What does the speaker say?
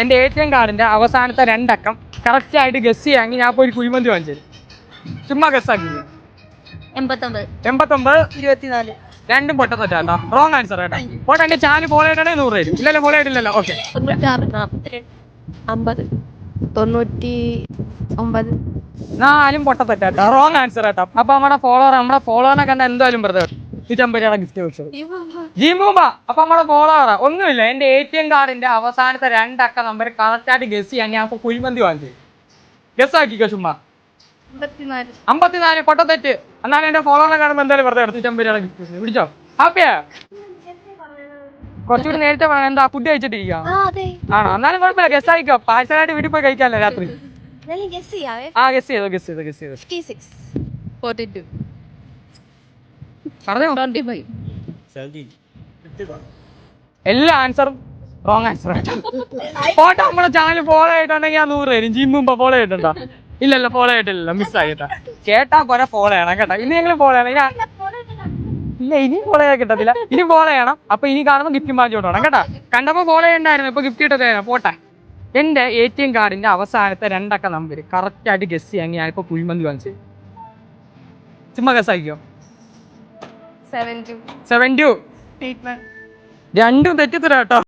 എന്റെ A T M കാർഡിന്റെ അവസാനത്തെ രണ്ടക്കം കറക്റ്റ് ആയിട്ട് ഗസ് ചെയ്യാമെങ്കിൽ ഞാൻ പോയി ഒരു കുഴിമന്തി വാങ്ങിച്ചു തരും. ചുമ്മാ ഗസ് ആക്കി. എൺപത്തൊമ്പത്. എൺപത്തൊമ്പത് ഇരുപത്തിനാല്. രണ്ടും പൊട്ടത്തൊറ്റാട്ടോ റോങ് ആൻസർ കേട്ടോ പോട്ടെ എന്റെ ചാനൽ ഫോളോ ചെയ്യണേ നൂറ് തരും ഇല്ലല്ലോ ഫോളോ ആയിട്ടില്ലല്ലോ ഓക്കെ തൊണ്ണൂറ്റാറ് നാൽപ്പത്തിരണ്ട് അമ്പത്. തൊണ്ണൂറ്റി ഒമ്പത്. നാലും പൊട്ടത്തൊറ്റാട്ടോ റോങ് ആൻസർ കേട്ടോ അപ്പൊ നമ്മുടെ ഫോളോവർ നമ്മുടെ ഫോളോവറിനെ കണ്ട എന്തായാലും വെറുതെ നൂറ്റമ്പത് ഗിഫ്റ്റ് വെച്ചത് ജിമൂബ അപ്പൊ നമ്മുടെ ഫോളോവറാ ഒന്നുമില്ല. എന്റെ എ ടി എം കാർഡിന്റെ അവസാനത്തെ രണ്ടക്ക നമ്പർ കറക്റ്റ് ആയിട്ട് ഗസ് ചെയ്യാൻ ഞാൻ കുഴിമന്തി വാങ്ങിച്ചു. ഗസ് ആക്കിക്കോ ചുമ്മാ. അമ്പത്തിനാല്. പൊട്ടത്തെറ്റ് എന്നാലും എന്റെ ഫോളോവറെ കാണുമ്പോൾ എന്തായാലും വെറുതെ നൂറ്റമ്പത് രൂപ ഗിഫ്റ്റ് പിടിച്ചോ? ഹാപ്പിയാ? കുറച്ചുകൂടി നേരത്തെ വേണം എന്താ ഫുഡ് കഴിച്ചിട്ടിരിക്കുക ആണോ? എന്നാലും കുഴപ്പമില്ല. ഗസ് ആയിക്കോ. പാഴ്സലായിട്ട് വീട്ടിൽ പോയി കഴിക്കാമല്ലോ രാത്രി? ഞാൻ ഗസ് ചെയ്യാവേ. ആ ഗസ് ചെയ്തോ ഗസ് ചെയ്തോ ഗസ് ചെയ്തോ. പറഞ്ഞോ? ട്വന്റി ഫൈവ് എല്ലാ ആൻസറും റോങ് ആൻസർ ഫോട്ടോ നമ്മുടെ ചാനൽ ഫോളോ ആയിട്ടുണ്ടെങ്കിൽ ഞാൻ നൂറ് തരും ജിമ്മും ഫോളോ ആയിട്ടുണ്ടോ ഇല്ലല്ലോ ഫോളോ ആയിട്ടില്ലല്ലോ മിസ്സായിട്ടാ കേട്ടാ കൊറേ ഫോളോ ചെയ്യണം കേട്ടോ. ഇനി ഞങ്ങൾ ഫോളോ ചെയ്യണം. ഇല്ല ഇനി ഫോളോ ചെയ്യാൻ കിട്ടത്തില്ല. ഇനി ഫോളോ ചെയ്യണം. അപ്പൊ ഇനി കാണുമ്പോൾ ഗിഫ്റ്റ് മാറ്റി കൊണ്ടുപോകണം കേട്ടോ. കണ്ടപ്പോൾ ഫോളോ ചെയ്യണ്ടായിരുന്നു. ഇപ്പൊ ഗിഫ്റ്റ് തരാം പോട്ടെ. എന്റെ എ ടി എം കാർഡിന്റെ അവസാനത്തെ രണ്ടക്ക നമ്പർ കറക്റ്റ് ആയിട്ട് ഗസ് ചെയ്യാൻ ഞാനിപ്പോ കുഴിമന്തി വാങ്ങിച്ചു. ചുമ്മാ ഗസ് ആക്കിയോ സെവൻ ടു രണ്ടും തെറ്റിത്തരാ കേട്ടോ.